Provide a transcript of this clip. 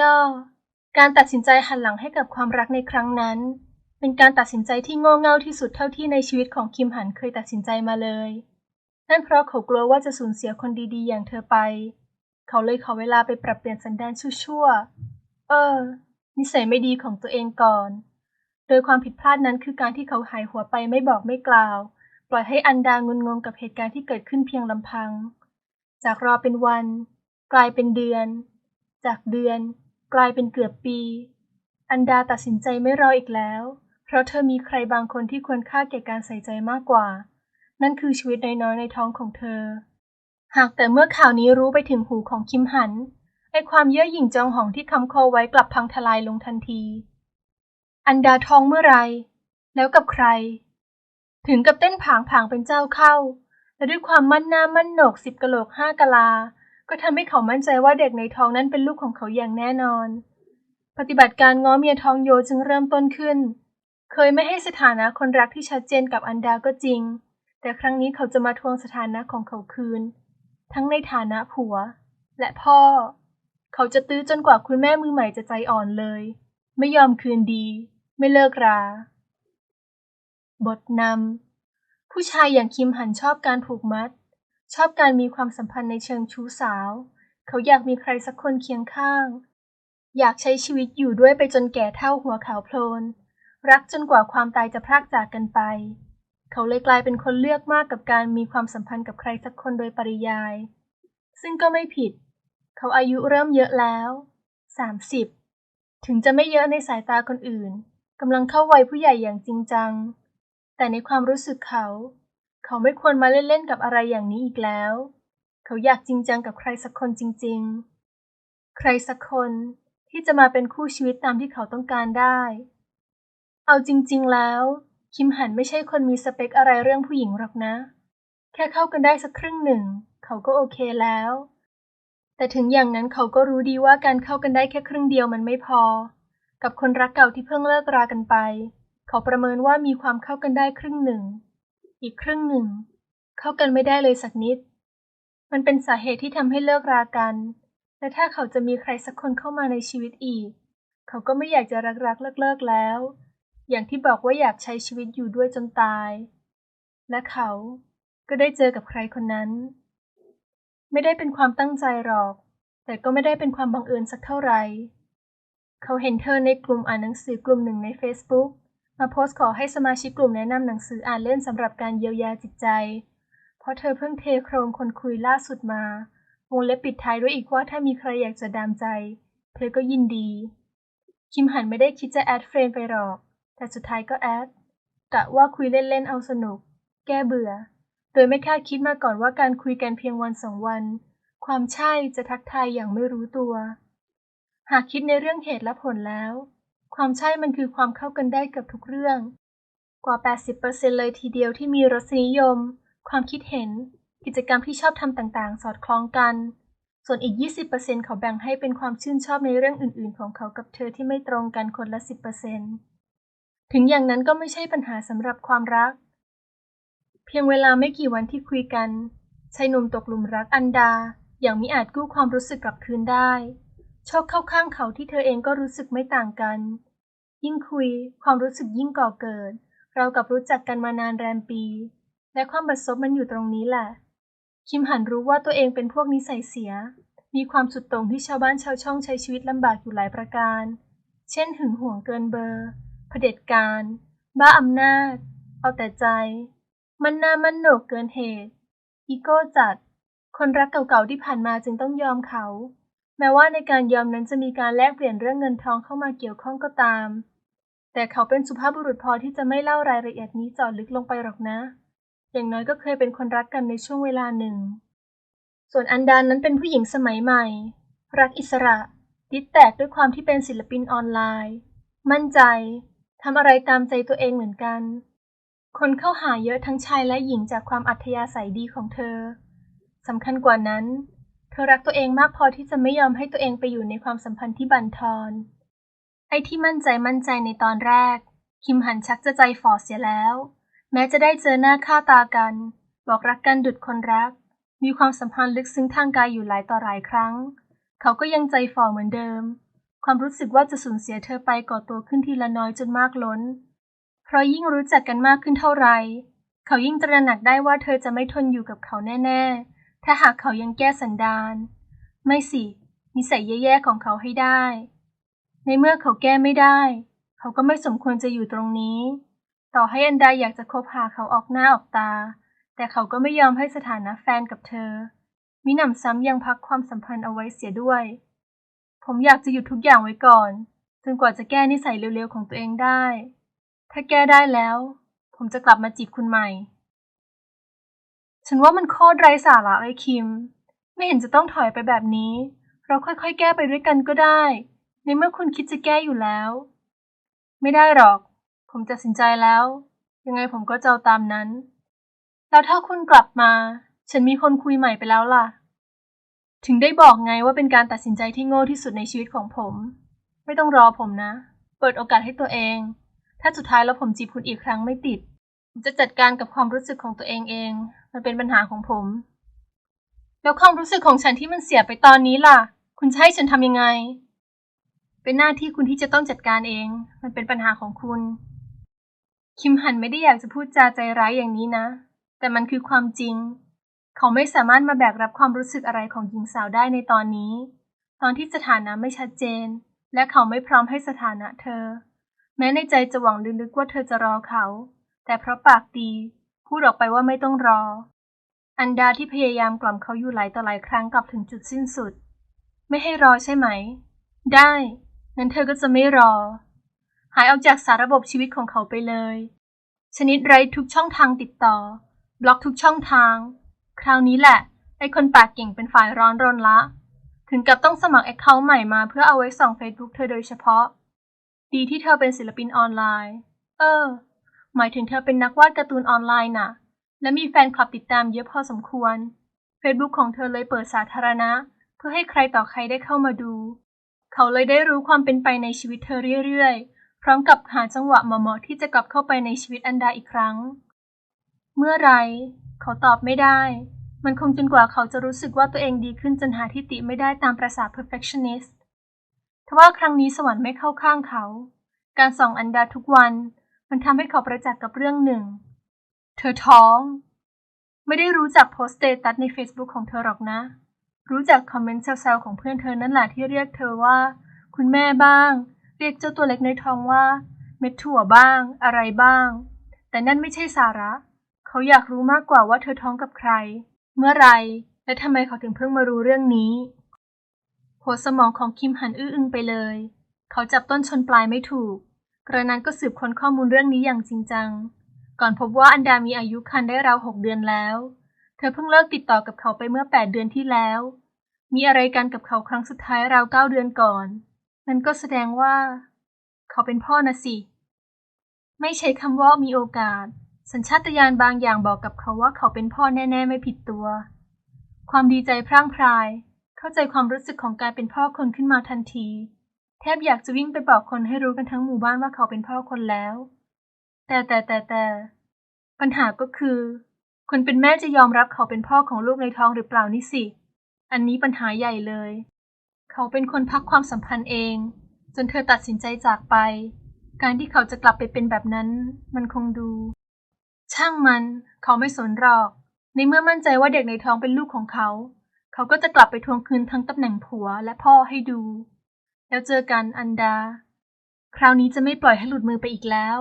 ย่อ การตัดสินใจหันหลังให้กับความรักในครั้งนั้น เป็นการตัดสินใจที่โง่เง่าที่สุดเท่าที่ในชีวิตของคิมหันเคยตัดสินใจมาเลย นั่นเพราะเขากลัวว่าจะสูญเสียคนดีๆ อย่างเธอไป เขาเลยขอเวลาไปปรับเปลี่ยนสันดานชั่วๆ เออ นิสัยไม่ดีของตัวเองก่อน โดยความผิดพลาดนั้นคือการที่เขาหายหัวไปไม่บอกไม่กล่าว ปล่อยให้อันดางุนงงกับเหตุการณ์ที่เกิดขึ้นเพียงลำพัง จากรอเป็นวัน กลายเป็นเดือน จากเดือน กลายเป็นเกือบปี อันดาตัดสินใจไม่รออีกแล้ว เพราะเธอมีใครบางคนที่ควรค่าแก่การใส่ใจมากกว่า นั่นคือชีวิตน้อยๆในท้องของเธอ หากแต่เมื่อข่าวนี้รู้ไปถึงหูของคิมหันไอความเย่อหยิ่งจองหองที่คำคอไว้กลับพังทลายลงทันที อันดาท้องเมื่อไรแล้วกับใคร ถึงกับเต้นผางผางเป็นเจ้าเข้า และด้วยความมั่นหน้ามั่นโหนกสิบกะโหลกห้ากะลา ก็ทำให้เขามั่นใจว่าเด็กในท้องนั้นเป็นลูกของเขาอย่างแน่นอน ปฏิบัติการง้อเมียท้องโยจึงเริ่มต้นขึ้น เคยไม่ให้สถานะคนรักที่ชัดเจนกับอันดาก็จริง แต่ครั้งนี้เขาจะมาทวงสถานะของเขาคืน ทั้งในฐานะผัว และพ่อ เขาจะตื้อจนกว่าคุณแม่มือใหม่จะใจอ่อนเลย ไม่ยอมคืนดี ไม่เลิกรา บทนำผู้ชายอย่างคิมหันชอบการผูกมัด ชอบการมีความสัมพันธ์ในเชิงชู้สาว เขาอยากมีใครสักคนเคียงข้าง อยากใช้ชีวิตอยู่ด้วยไปจนแก่เท่าหัวขาวโพลน รักจนกว่าความตายจะพรากจากกันไป เขาเลยกลายเป็นคนเลือกมากกับการมีความสัมพันธ์กับใครสักคนโดยปริยาย ซึ่งก็ไม่ผิด เขาอายุเริ่มเยอะแล้วสามสิบถึงจะไม่เยอะในสายตาคนอื่นกำลังเข้าวัยผู้ใหญ่อย่างจริงจัง แต่ในความรู้สึกเขา เขาไม่ควรมาเล่นๆกับอะไรอย่างนี้อีกแล้ว เขาอยากจริงจังกับใครสักคนจริง ๆ ใครสักคนที่จะมาเป็นคู่ชีวิตตามที่เขาต้องการได้ เอาจริง ๆ แล้ว คิมหันไม่ใช่คนมีสเปคอะไรเรื่องผู้หญิงหรอกนะ แค่เข้ากันได้สักครึ่งหนึ่ง เขาก็โอเคแล้ว แต่ถึงอย่างนั้นเขาก็รู้ดีว่าการเข้ากันได้แค่ครึ่งเดียวมันไม่พอ กับคนรักเก่าที่เพิ่งเลิกรากันไป เขาประเมินว่ามีความเข้ากันได้ครึ่งหนึ่ง อีกครึ่งหนึ่ง เข้ากันไม่ได้เลยสักนิด มันเป็นสาเหตุที่ทำให้เลิกรากัน และถ้าเขาจะมีใครสักคนเข้ามาในชีวิตอีก เขาก็ไม่อยากจะรักรักเลิกเลิกๆแล้ว อย่างที่บอกว่าอยากใช้ชีวิตอยู่ด้วยจนตาย และเขาก็ได้เจอกับใครคนนั้น ไม่ได้เป็นความตั้งใจหรอก แต่ก็ไม่ได้เป็นความบังเอิญสักเท่าไหร่ เขาเห็นเธอในกลุ่มอ่านหนังสือกลุ่มหนึ่งใน Facebook มาโพสต์ขอให้สมาชิกกลุ่มแนะนำหนังสืออ่านเล่นสำหรับการเยียวยาจิตใจ เพราะเธอเพิ่งเทโครงคนคุยล่าสุดมา วงเล็บปิดท้ายด้วยอีกว่าถ้ามีใครอยากจะดามใจ เธอก็ยินดี คิมหันไม่ได้คิดจะแอดเฟรนไปหรอก แต่สุดท้ายก็แอดกะว่าคุยเล่นๆเอาสนุก แก้เบื่อ โดยไม่คาดคิดมาก่อนว่าการคุยกันเพียงวันสองวัน ความใช่จะทักทายอย่างไม่รู้ตัว หากคิดในเรื่องเหตุและผลแล้ว ความใช่มันคือความเข้ากันได้กับทุกเรื่อง กว่า 80%เลยทีเดียวที่มีรสนิยม ความคิดเห็น กิจกรรมที่ชอบทำต่างๆ สอดคล้องกัน ส่วนอีก 20%เขาแบ่งให้เป็นความชื่นชอบในเรื่องอื่นๆ ของเขากับเธอที่ไม่ตรงกันคนละ 10%ถึงอย่างนั้นก็ไม่ใช่ปัญหาสำหรับความรัก เพียงเวลาไม่กี่วันที่คุยกันชายหนุ่มตกหลุมรักอันดา อย่างมิอาจกู้ความรู้สึกกลับคืนได้ โชคเข้าข้างเขาที่เธอเองก็รู้สึกไม่ต่างกัน ยิ่งคุยความรู้สึกยิ่งก่อเกิด เรากับรู้จักกันมานานแรมปี และความบัดซบมันอยู่ตรงนี้แหละ คิมหันรู้ว่าตัวเองเป็นพวกนิสัยเสีย มีความสุดโต่งที่ชาวบ้านชาวช่องใช้ชีวิตลำบากอยู่หลายประการ เช่นหึงหวงเกินเบอร์เผด็จการ บ้าอำนาจ เอาแต่ใจ มันหน้ามันโหนกเกินเหตุ อีโก้จัด คนรักเก่าๆที่ผ่านมาจึงต้องยอมเขา แม้ว่าในการยอมนั้นจะมีการแลกเปลี่ยนเรื่องเงินทองเข้ามาเกี่ยวข้องก็ตาม แต่เขาเป็นสุภาพบุรุษพอที่จะไม่เล่ารายละเอียดนี้จาะลึกลงไปหรอกนะ อย่างน้อยก็เคยเป็นคนรักกันในช่วงเวลาหนึ่ง ส่วนอันดานนั้นเป็นผู้หญิงสมัยใหม่ รักอิสระติดแตกด้วยความที่เป็นศิลปินออนไลน์ มั่นใจทำอะไรตามใจตัวเองเหมือนกัน คนเข้าหาเยอะทั้งชายและหญิงจากความอัธยาศัยดีของเธอสำคัญกว่านั้น ธอรักตัวเองมากพอที่จะไม่ยอมให้ตัวเองไปอยู่ในความสัมพันธ์ที่บั่นทอน ไอ้ที่มั่นใจมั่นใจในตอนแรก คิมหันชักจะใจฝ่อเสียแล้ว แม้จะได้เจอหน้าค่าตากัน บอกรักกันดุดคนรัก มีความสัมพันธ์ลึกซึ้งทางกายอยู่หลายต่อหลายครั้ง เขาก็ยังใจฝ่อเหมือนเดิม ความรู้สึกว่าจะสูญเสียเธอไปก่อตัวขึ้นทีละน้อยจนมากล้น เพราะยิ่งรู้จักกันมากขึ้นเท่าไร เขายิ่งตระหนักได้ว่าเธอจะไม่ทนอยู่กับเขาแน่ ๆ ถ้าหากเขายังแก้สันดาน ไม่สิ นิสัยแย่ๆของเขาให้ได้ ในเมื่อเขาแก้ไม่ได้ เขาก็ไม่สมควรจะอยู่ตรงนี้ ต่อให้อันดาอยากจะคบหาเขาออกหน้าออกตา แต่เขาก็ไม่ยอมให้สถานะแฟนกับเธอ มิหนำซ้ำยังพักความสัมพันธ์เอาไว้เสียด้วย ผมอยากจะหยุดทุกอย่างไว้ก่อนจนกว่าจะแก้นิสัยเร็วๆของตัวเองได้ ถ้าแก้ได้แล้ว ผมจะกลับมาจีบคุณใหม่ ฉันว่ามันโคตรไร้สาระเลยคิม ไม่เห็นจะต้องถอยไปแบบนี้ เราค่อยๆ แก้ไปด้วยกันก็ได้ ในเมื่อคุณคิดจะแก้อยู่แล้ว ไม่ได้หรอก ผมจะสินใจแล้ว ยังไงผมก็จะเอาตามนั้น แล้วถ้าคุณกลับมา ฉันมีคนคุยใหม่ไปแล้วล่ะ ถึงได้บอกไงว่าเป็นการตัดสินใจที่โง่ที่สุดในชีวิตของผม ไม่ต้องรอผมนะ เปิดโอกาสให้ตัวเอง ถ้าสุดท้ายแล้วผมจีบคุณอีกครั้งไม่ติด ผมจะจัดการกับความรู้สึกของตัวเองเอง มันเป็นปัญหาของผม แล้วความรู้สึกของฉันที่มันเสียไปตอนนี้ล่ะ คุณจะให้ฉันทำยังไง เป็นหน้าที่คุณที่จะต้องจัดการเอง มันเป็นปัญหาของคุณ คิมหันไม่ได้อยากจะพูดจาใจร้ายอย่างนี้นะ แต่มันคือความจริง เขาไม่สามารถมาแบกรับความรู้สึกอะไรของหญิงสาวได้ในตอนนี้ ตอนที่สถานะไม่ชัดเจน และเขาไม่พร้อมให้สถานะเธอ แม้ในใจจะหวังลึกๆว่าเธอจะรอเขา แต่เพราะปากดี พูดออกไปว่าไม่ต้องรอ อันดาที่พยายามกล่อมเขาอยู่หลายต่อหลายครั้งกลับถึงจุดสิ้นสุด ไม่ให้รอใช่ไหม ได้งั้นเธอก็จะไม่รอ หายออกจากสารระบบชีวิตของเขาไปเลย ชนิดไร้ทุกช่องทางติดต่อ บล็อกทุกช่องทาง คราวนี้แหละ ไอคนปากเก่งเป็นฝ่ายร้อนรนละ ถึงกับต้องสมัครแอคเคาท์ใหม่มาเพื่อเอาไว้ส่องเฟซบุ๊กเธอโดยเฉพาะ ดีที่เธอเป็นศิลปินออนไลน์ เออ หมายถึงเธอเป็นนักวาดการ์ตูนออนไลน์น่ะ และมีแฟนคลับติดตามเยอะพอสมควร Facebook ของเธอเลยเปิดสาธารณะ เพื่อให้ใครต่อใครได้เข้ามาดู เขาเลยได้รู้ความเป็นไปในชีวิตเธอเรื่อยๆ พร้อมกับหาจังหวะเหมาะๆที่จะกลับเข้าไปในชีวิตอันดาอีกครั้ง เมื่อไร เขาตอบไม่ได้ มันคงจนกว่าเขาจะรู้สึกว่าตัวเองดีขึ้นจนหาทิฏฐิไม่ได้ตามประสา perfectionist ทว่าครั้งนี้สวรรค์ไม่เข้าข้างเขา การส่องอันดาทุกวัน มันทำให้เขาประจักษ์กับเรื่องหนึ่ง เธอท้อง ไม่ได้รู้จักโพสต์สเตตัสใน Facebook ของเธอหรอกนะ รู้จักคอมเมนต์แซวๆของเพื่อนเธอนั่นแหละที่เรียกเธอว่า คุณแม่บ้าง เรียกเจ้าตัวเล็กในท้องว่า เม็ดถั่วบ้าง อะไรบ้าง แต่นั่นไม่ใช่สาระ เขาอยากรู้มากกว่าว่าเธอท้องกับใคร เมื่อไรและทำไมเขาถึงเพิ่งมารู้เรื่องนี้ หัวสมองของคิมหันอื้ออึงไปเลย เขาจับต้นชนปลายไม่ถูก กระนั้นก็สืบค้นข้อมูลเรื่องนี้อย่างจริงจัง ก่อนพบว่าอันดามีอายุคันได้ราวหกเดือนแล้ว เธอเพิ่งเลิกติดต่อกับเขาไปเมื่อแปดเดือนที่แล้ว มีอะไรกันกับเขาครั้งสุดท้ายราวเก้าเดือนก่อน นั่นก็แสดงว่า เขาเป็นพ่อนะสิ ไม่ใช้คำว่ามีโอกาส สัญชาตญาณบางอย่างบอกกับเขาว่าเขาเป็นพ่อแน่ ๆ ไม่ผิดตัว ความดีใจพร่างพราย เข้าใจความรู้สึกของการเป็นพ่อคนขึ้นมาทันที แทบอยากจะวิ่งไปบอกคนให้รู้กันทั้งหมู่บ้านว่าเขาเป็นพ่อคนแล้ว แต่แต่แต่แต่ ปัญหาก็คือ คนเป็นแม่จะยอมรับเขาเป็นพ่อของลูกในท้องหรือเปล่านี่สิ อันนี้ปัญหาใหญ่เลย เขาเป็นคนพักความสัมพันธ์เอง จนเธอตัดสินใจจากไป การที่เขาจะกลับไปเป็นแบบนั้น มันคงดู ช่างมัน เขาไม่สนหรอก ในเมื่อมั่นใจว่าเด็กในท้องเป็นลูกของเขา เขาก็จะกลับไปทวงคืนทั้งตำแหน่งผัวและพ่อให้ดู แล้วเจอกัน อันดา คราวนี้จะไม่ปล่อยให้หลุดมือไปอีกแล้ว